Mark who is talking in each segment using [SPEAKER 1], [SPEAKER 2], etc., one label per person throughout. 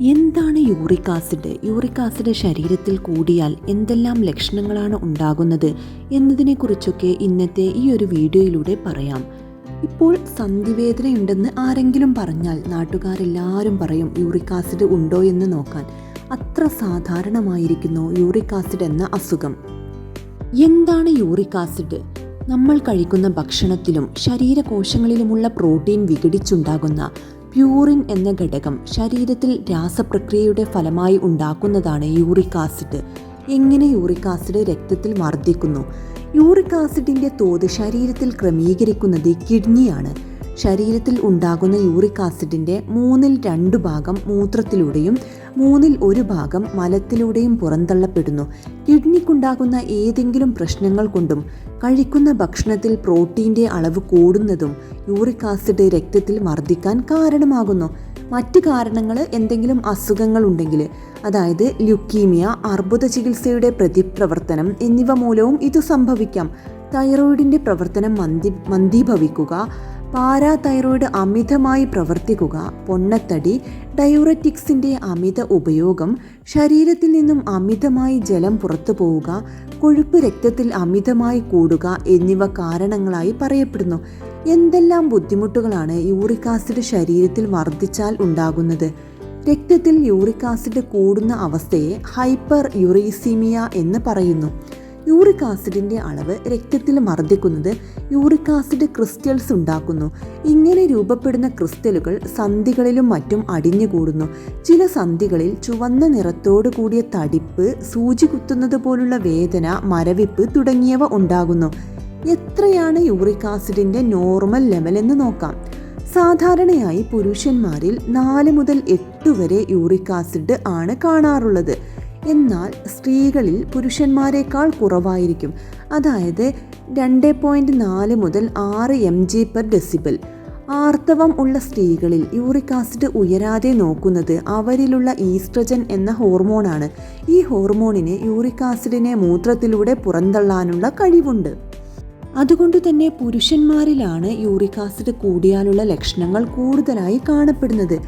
[SPEAKER 1] എന്താണ് uric acid uric acid ശരീരത്തിൽ കൂടിയാൽ എന്തെല്ലാം ലക്ഷണങ്ങളാണ് ഉണ്ടാകുന്നത് എന്നതിനെക്കുറിച്ചൊക്കെ ഇന്നത്തെ ഈ ഒരു വീഡിയോയിലൂടെ പറയാം. ഇപ്പോൾ സന്ധിവേദനയുണ്ടെന്ന് ആരെങ്കിലും പറഞ്ഞാൽ നാട്ടുകാരെല്ലാവരും പറയും യൂറിക് ആസിഡ് ഉണ്ടോ എന്ന് നോക്കാൻ. അത്ര സാധാരണമായിരിക്കുന്നു യൂറിക് ആസിഡ് എന്ന അസുഖം. എന്താണ് യൂറിക് ആസിഡ് നമ്മൾ കഴിക്കുന്ന ഭക്ഷണത്തിലും ശരീരകോശങ്ങളിലുമുള്ള പ്രോട്ടീൻ വിഘടിച്ചുണ്ടാകുന്ന പ്യൂറിൻ എന്ന ഘടകം ശരീരത്തിൽ രാസപ്രക്രിയയുടെ ഫലമായി ഉണ്ടാക്കുന്നതാണ് യൂറിക് ആസിഡ്. എങ്ങനെ യൂറിക് ആസിഡ് രക്തത്തിൽ വർദ്ധിക്കുന്നു? യൂറിക് ആസിഡിന്റെ തോത് ശരീരത്തിൽ ക്രമീകരിക്കുന്നത് കിഡ്നിയാണ്. ശരീരത്തിൽ ഉണ്ടാകുന്ന യൂറിക് ആസിഡിന്റെ മൂന്നിൽ രണ്ട് ഭാഗം മൂത്രത്തിലൂടെയും മൂന്നിൽ ഒരു ഭാഗം മലത്തിലൂടെയും പുറന്തള്ളപ്പെടുന്നു. കിഡ്നിക്കുണ്ടാകുന്ന ഏതെങ്കിലും പ്രശ്നങ്ങൾ കൊണ്ടും കഴിക്കുന്ന ഭക്ഷണത്തിൽ പ്രോട്ടീന്റെ അളവ് കൂടുന്നതും യൂറിക് ആസിഡ് രക്തത്തിൽ വർദ്ധിക്കാൻ കാരണമാകുന്നു. മറ്റ് കാരണങ്ങൾ എന്തെങ്കിലും അസുഖങ്ങൾ ഉണ്ടെങ്കിൽ അതായത് ലുക്കീമിയ അർബുദ ചികിത്സയുടെ പ്രതിപ്രവർത്തനം എന്നിവ മൂലവും ഇത് സംഭവിക്കാം. തൈറോയിഡിന്റെ പ്രവർത്തനം മന്ദി മന്ദീഭവിക്കുക പാരാതൈറോയിഡ് അമിതമായി പ്രവർത്തിക്കുക പൊണ്ണത്തടി ഡയൂററ്റിക്സിന്റെ അമിത ഉപയോഗം ശരീരത്തിൽ നിന്നും അമിതമായി ജലം പുറത്തു പോവുക കൊഴുപ്പ് രക്തത്തിൽ അമിതമായി കൂടുക എന്നിവ കാരണങ്ങളായി പറയപ്പെടുന്നു. എന്തെല്ലാം ബുദ്ധിമുട്ടുകളാണ് യൂറിക് ആസിഡ് ശരീരത്തിൽ വർദ്ധിച്ചാൽ ഉണ്ടാകുന്നത്? രക്തത്തിൽ യൂറിക് ആസിഡ് കൂടുന്ന അവസ്ഥയെ ഹൈപ്പർ യുറീസീമിയ എന്ന് പറയുന്നു. യൂറിക് ആസിഡിന്റെ അളവ് രക്തത്തിൽ മർദ്ദിക്കുന്നത് യൂറിക് ആസിഡ് ക്രിസ്റ്റൽസ് ഉണ്ടാക്കുന്നു. ഇങ്ങനെ രൂപപ്പെടുന്ന ക്രിസ്റ്റലുകൾ സന്ധികളിലും മറ്റും അടിഞ്ഞുകൂടുന്നു. ചില സന്ധികളിൽ ചുവന്ന നിറത്തോടു കൂടിയ തടിപ്പ് സൂചി കുത്തുന്നത് പോലുള്ള വേദന മരവിപ്പ് തുടങ്ങിയവ ഉണ്ടാകുന്നു. എത്രയാണ് യൂറിക് ആസിഡിന്റെ നോർമൽ ലെവൽ എന്ന് നോക്കാം. സാധാരണയായി പുരുഷന്മാരിൽ നാല് മുതൽ എട്ട് വരെ യൂറിക് ആസിഡ് ആണ് കാണാറുള്ളത്. എന്നാൽ സ്ത്രീകളിൽ പുരുഷന്മാരെക്കാൾ കുറവായിരിക്കും. അതായത് രണ്ട് പോയിന്റ് നാല് മുതൽ ആറ് എം ജി പെർ ഡെസിബൽ ആർത്തവം ഉള്ള സ്ത്രീകളിൽ യൂറിക് ആസിഡ് ഉയരാതെ നോക്കുന്നത് അവരിലുള്ള ഈസ്ട്രജൻ എന്ന ഹോർമോണാണ്. ഈ ഹോർമോണിന് യൂറിക് ആസിഡിനെ മൂത്രത്തിലൂടെ പുറന്തള്ളാനുള്ള കഴിവുണ്ട്. അതുകൊണ്ട് തന്നെ പുരുഷന്മാരിലാണ് യൂറിക് ആസിഡ് കൂടിയാലുള്ള ലക്ഷണങ്ങൾ കൂടുതലായി കാണപ്പെടുന്നത്.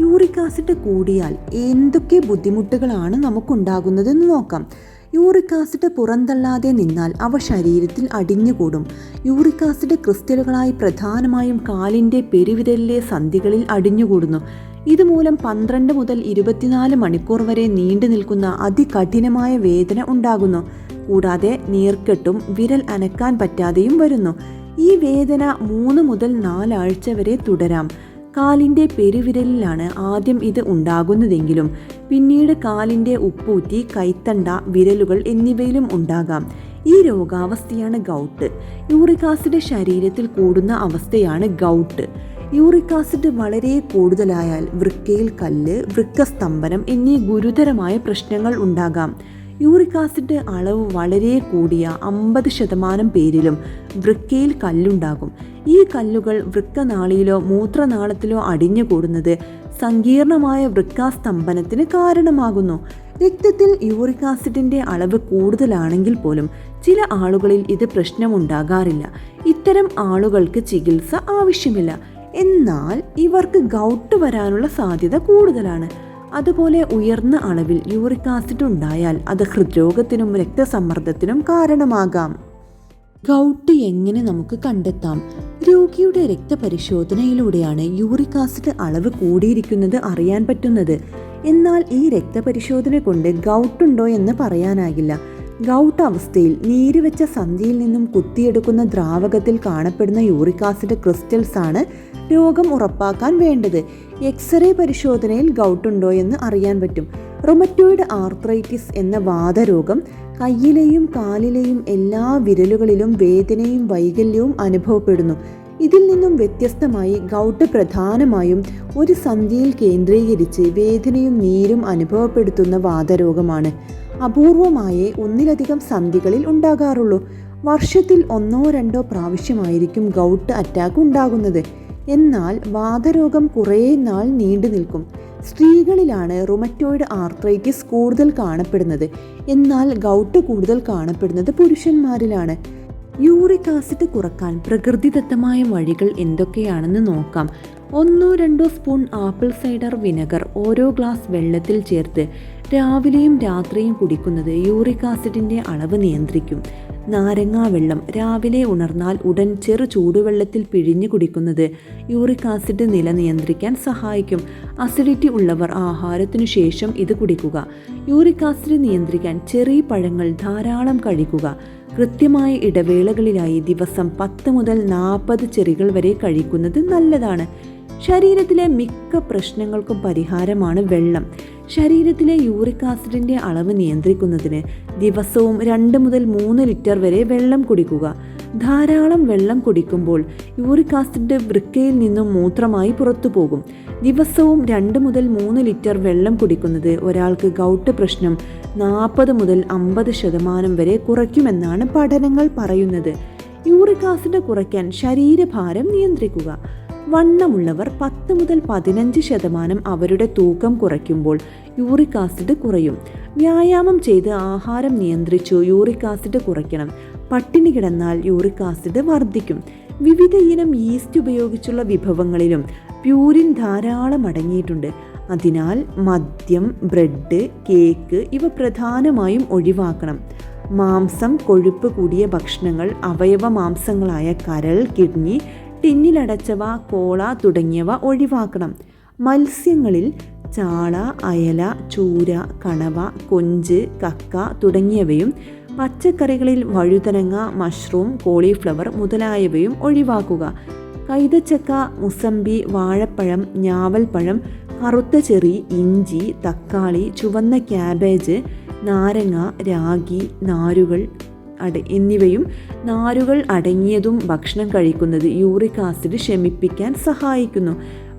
[SPEAKER 1] യൂറിക് ആസിഡ് കൂടിയാൽ എന്തൊക്കെ ബുദ്ധിമുട്ടുകളാണ് നമുക്കുണ്ടാകുന്നതെന്ന് നോക്കാം. യൂറിക് ആസിഡ് പുറന്തള്ളാതെ നിന്നാൽ അവ ശരീരത്തിൽ അടിഞ്ഞുകൂടും. യൂറിക് ആസിഡ് ക്രിസ്റ്റലുകളായി പ്രധാനമായും കാലിന്റെ പെരുവിരലിലെ സന്ധികളിൽ അടിഞ്ഞുകൂടുന്നു. ഇതുമൂലം പന്ത്രണ്ട് മുതൽ ഇരുപത്തിനാല് മണിക്കൂർ വരെ നീണ്ടു നിൽക്കുന്ന അതികഠിനമായ വേദന ഉണ്ടാകുന്നു. കൂടാതെ നീർക്കെട്ടും വിരൽ അനക്കാൻ പറ്റാതെയും വരുന്നു. ഈ വേദന മൂന്ന് മുതൽ നാലാഴ്ച വരെ തുടരാം. കാലിന്റെ പെരുവിരലിലാണ് ആദ്യം ഇത് ഉണ്ടാകുന്നതെങ്കിലും പിന്നീട് കാലിന്റെ ഉപ്പൂറ്റി കൈത്തണ്ട വിരലുകൾ എന്നിവയിലും ഉണ്ടാകാം. ഈ രോഗാവസ്ഥയാണ് ഗൗട്ട്. യൂറിക് ആസിഡ് ശരീരത്തിൽ കൂടുന്ന അവസ്ഥയാണ് ഗൗട്ട്. യൂറിക് ആസിഡ് വളരെ കൂടുതലായാൽ വൃക്കയിൽ കല്ല് വൃക്കസ്തംഭനം എന്നീ ഗുരുതരമായ പ്രശ്നങ്ങൾ ഉണ്ടാകാം. യൂറിക് ആസിഡ് അളവ് വളരെ കൂടിയ അമ്പത് ശതമാനം പേരിലും വൃക്കയിൽ കല്ലുണ്ടാകും. ഈ കല്ലുകൾ വൃക്കനാളിയിലോ മൂത്രനാളത്തിലോ അടിഞ്ഞുകൂടുന്നത് സങ്കീർണമായ വൃക്കാസ്തംഭനത്തിന് കാരണമാകുന്നു. രക്തത്തിൽ യൂറിക് ആസിഡിന്റെ അളവ് കൂടുതലാണെങ്കിൽ പോലും ചില ആളുകളിൽ ഇത് പ്രശ്നമുണ്ടാകാറില്ല. ഇത്തരം ആളുകൾക്ക് ചികിത്സ ആവശ്യമില്ല. എന്നാൽ ഇവർക്ക് ഗൗട്ട് വരാനുള്ള സാധ്യത കൂടുതലാണ്. അതുപോലെ ഉയർന്ന അളവിൽ യൂറിക് ആസിഡ് ഉണ്ടായാൽ അത് ഹൃദ്രോഗത്തിനും രക്തസമ്മർദ്ദത്തിനും കാരണമാകാം. ഗൗട്ട് എങ്ങനെ നമുക്ക് കണ്ടെത്താം? രോഗിയുടെ രക്തപരിശോധനയിലൂടെയാണ് യൂറിക് ആസിഡ് അളവ് കൂടിയിരിക്കുന്നത് അറിയാൻ പറ്റുന്നത്. എന്നാൽ ഈ രക്തപരിശോധന കൊണ്ട് ഗൗട്ടുണ്ടോ എന്ന് പറയാനാകില്ല. ഗൗട്ട് അവസ്ഥയിൽ നീര് വെച്ച സന്ധിയിൽ നിന്നും കുത്തിയെടുക്കുന്ന ദ്രാവകത്തിൽ കാണപ്പെടുന്ന യൂറിക് ആസിഡ് ക്രിസ്റ്റൽസ് ആണ് രോഗം ഉറപ്പാക്കാൻ വേണ്ടത്. എക്സ്റേ പരിശോധനയിൽ ഗൗട്ടുണ്ടോ എന്ന് അറിയാൻ പറ്റും. റൊമറ്റോയിഡ് ആർത്രൈറ്റിസ് എന്ന വാതരോഗം കയ്യിലെയും കാലിലെയും എല്ലാ വിരലുകളിലും വേദനയും വൈകല്യവും അനുഭവപ്പെടുന്നു. ഇതിൽ നിന്നും വ്യത്യസ്തമായി ഗൗട്ട് പ്രധാനമായും ഒരു സന്ധിയിൽ കേന്ദ്രീകരിച്ച് വേദനയും നീരും അനുഭവപ്പെടുത്തുന്ന വാതരോഗമാണ്. അപൂർവമായേ ഒന്നിലധികം സന്ധികളിൽ ഉണ്ടാകാറുള്ളൂ. വർഷത്തിൽ ഒന്നോ രണ്ടോ പ്രാവശ്യമായിരിക്കും ഗൗട്ട് അറ്റാക്ക് ഉണ്ടാകുന്നത്. എന്നാൽ വാതരോഗം കുറേ നാൾ നീണ്ടു നിൽക്കും. സ്ത്രീകളിലാണ് റുമറ്റോയിഡ് ആർത്രൈറ്റിസ് കൂടുതൽ കാണപ്പെടുന്നത്. എന്നാൽ ഗൗട്ട് കൂടുതൽ കാണപ്പെടുന്നത് പുരുഷന്മാരിലാണ്. യൂറിക് ആസിഡ് കുറയ്ക്കാൻ പ്രകൃതിദത്തമായ വഴികൾ എന്തൊക്കെയാണെന്ന് നോക്കാം. ഒന്നോ രണ്ടോ സ്പൂൺ ആപ്പിൾ സൈഡർ വിനെഗർ ഓരോ ഗ്ലാസ് വെള്ളത്തിൽ ചേർത്ത് രാവിലെയും രാത്രിയും കുടിക്കുന്നത് യൂറിക് ആസിഡിന്റെ അളവ് നിയന്ത്രിക്കും. നാരങ്ങാ വെള്ളം രാവിലെ ഉണർന്നാൽ ഉടൻ ചെറു ചൂടുവെള്ളത്തിൽ പിഴിഞ്ഞു കുടിക്കുന്നത് യൂറിക് ആസിഡ് നില നിയന്ത്രിക്കാൻ സഹായിക്കും. അസിഡിറ്റി ഉള്ളവർ ആഹാരത്തിനു ശേഷം ഇത് കുടിക്കുക. യൂറിക് ആസിഡ് നിയന്ത്രിക്കാൻ ചെറിയ പഴങ്ങൾ ധാരാളം കഴിക്കുക. കൃത്യമായ ഇടവേളകളിലായി ദിവസം പത്ത് മുതൽ നാൽപ്പത് ചെറികൾ വരെ കഴിക്കുന്നത് നല്ലതാണ്. ശരീരത്തിലെ മിക്ക പ്രശ്നങ്ങൾക്കും പരിഹാരമാണ് വെള്ളം. ശരീരത്തിലെ യൂറിക് ആസിഡിന്റെ അളവ് നിയന്ത്രിക്കുന്നതിന് ദിവസവും രണ്ട് മുതൽ മൂന്ന് ലിറ്റർ വരെ വെള്ളം കുടിക്കുക. ധാരാളം വെള്ളം കുടിക്കുമ്പോൾ യൂറിക് ആസിഡ് വൃക്കയിൽ നിന്നും മൂത്രമായി പുറത്തു പോകും. ദിവസവും രണ്ട് മുതൽ മൂന്ന് ലിറ്റർ വെള്ളം കുടിക്കുന്നത് ഒരാൾക്ക് ഗൗട്ട് പ്രശ്നം നാൽപ്പത് മുതൽ അമ്പത് ശതമാനം വരെ കുറയ്ക്കുമെന്നാണ് പഠനങ്ങൾ പറയുന്നത്. യൂറിക് ആസിഡ് കുറയ്ക്കാൻ ശരീരഭാരം നിയന്ത്രിക്കുക. വണ്ണമുള്ളവർ പത്ത് മുതൽ പതിനഞ്ച് ശതമാനം അവരുടെ തൂക്കം കുറയ്ക്കുമ്പോൾ യൂറിക് ആസിഡ് കുറയും. വ്യായാമം ചെയ്ത് ആഹാരം നിയന്ത്രിച്ചു യൂറിക് ആസിഡ് കുറയ്ക്കണം. പട്ടിണി കിടന്നാൽ യൂറിക് ആസിഡ് വർദ്ധിക്കും. വിവിധ ഇനം ഈസ്റ്റ് ഉപയോഗിച്ചുള്ള വിഭവങ്ങളിലും പ്യൂരിൻ ധാരാളം അടങ്ങിയിട്ടുണ്ട്. അതിനാൽ മദ്യം ബ്രെഡ് കേക്ക് ഇവ പ്രധാനമായും ഒഴിവാക്കണം. മാംസം കൊഴുപ്പ് കൂടിയ ഭക്ഷണങ്ങൾ അവയവ മാംസങ്ങളായ കരൾ കിഡ്നി ടിന്നിലടച്ചവ കോള തുടങ്ങിയവ ഒഴിവാക്കണം. മത്സ്യങ്ങളിൽ ചാള അയല ചൂര കണവ കൊഞ്ച് കക്ക തുടങ്ങിയവയും പച്ചക്കറികളിൽ വഴുതനങ്ങ മഷ്റൂം കോളിഫ്ലവർ മുതലായവയും ഒഴിവാക്കുക. കൈതച്ചക്ക മുസമ്പി വാഴപ്പഴം ഞാവൽപ്പഴം കറുത്ത ചെറി ഇഞ്ചി തക്കാളി ചുവന്ന ക്യാബേജ് നാരങ്ങ രാഗി നാരുകൾ അട എന്നിവയും നാരുകൾ അടങ്ങിയതും ഭക്ഷണം കഴിക്കുന്നത് യൂറിക് ആസിഡ് ശമിപ്പിക്കാൻ സഹായിക്കുന്നു.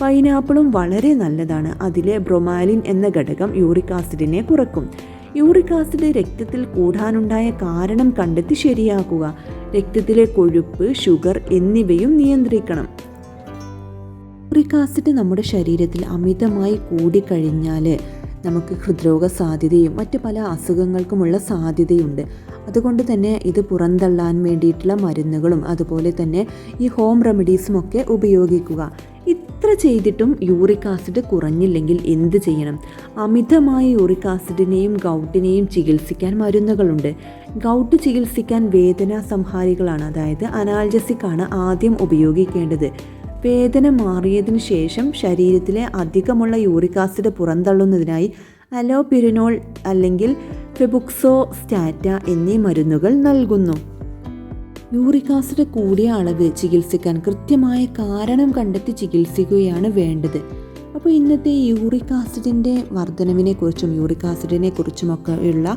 [SPEAKER 1] പൈനാപ്പിളും വളരെ നല്ലതാണ്. അതിലെ ബ്രൊമാലിൻ എന്ന ഘടകം യൂറിക് ആസിഡിനെ കുറക്കും. യൂറിക് ആസിഡ് രക്തത്തിൽ കൂടാനുണ്ടായ കാരണം കണ്ടെത്തി ശരിയാക്കുക. രക്തത്തിലെ കൊഴുപ്പ് ഷുഗർ എന്നിവയും നിയന്ത്രിക്കണം. യൂറിക് ആസിഡ് നമ്മുടെ ശരീരത്തിൽ അമിതമായി കൂടിക്കഴിഞ്ഞാൽ നമുക്ക് ഹൃദ്രോഗ സാധ്യതയും മറ്റു പല അസുഖങ്ങൾക്കുമുള്ള സാധ്യതയുണ്ട്. അതുകൊണ്ട് തന്നെ ഇത് പുറന്തള്ളാൻ വേണ്ടിയിട്ടുള്ള മരുന്നുകളും അതുപോലെ തന്നെ ഈ ഹോം റെമഡീസും ഒക്കെ ഉപയോഗിക്കുക. ഇത്ര ചെയ്തിട്ടും യൂറിക് ആസിഡ് കുറഞ്ഞില്ലെങ്കിൽ എന്ത് ചെയ്യണം? അമിതമായ യൂറിക് ആസിഡിനെയും ഗൗട്ടിനെയും ചികിത്സിക്കാൻ മരുന്നുകളുണ്ട്. ഗൗട്ട് ചികിത്സിക്കാൻ വേദന സംഹാരികളാണ് അതായത് അനാൽജസിക്കാണ് ആദ്യം ഉപയോഗിക്കേണ്ടത്. വേദന മാറിയതിനു ശേഷം ശരീരത്തിലെ അധികമുള്ള യൂറിക് ആസിഡ് പുറന്തള്ളുന്നതിനായി അലോപിരിനോൾ അല്ലെങ്കിൽ ഫെബുക്സോ സ്റ്റാറ്റ എന്നീ മരുന്നുകൾ നൽകുന്നു. യൂറിക് ആസിഡ് കൂടിയ അളവ് ചികിത്സിക്കാൻ കൃത്യമായ കാരണം കണ്ടെത്തി ചികിത്സിക്കുകയാണ് വേണ്ടത്. അപ്പോൾ ഇന്നത്തെ യൂറിക് ആസിഡിന്റെ വർധനവിനെ കുറിച്ചും യൂറിക് ആസിഡിനെ കുറിച്ചുമൊക്കെ ഉള്ള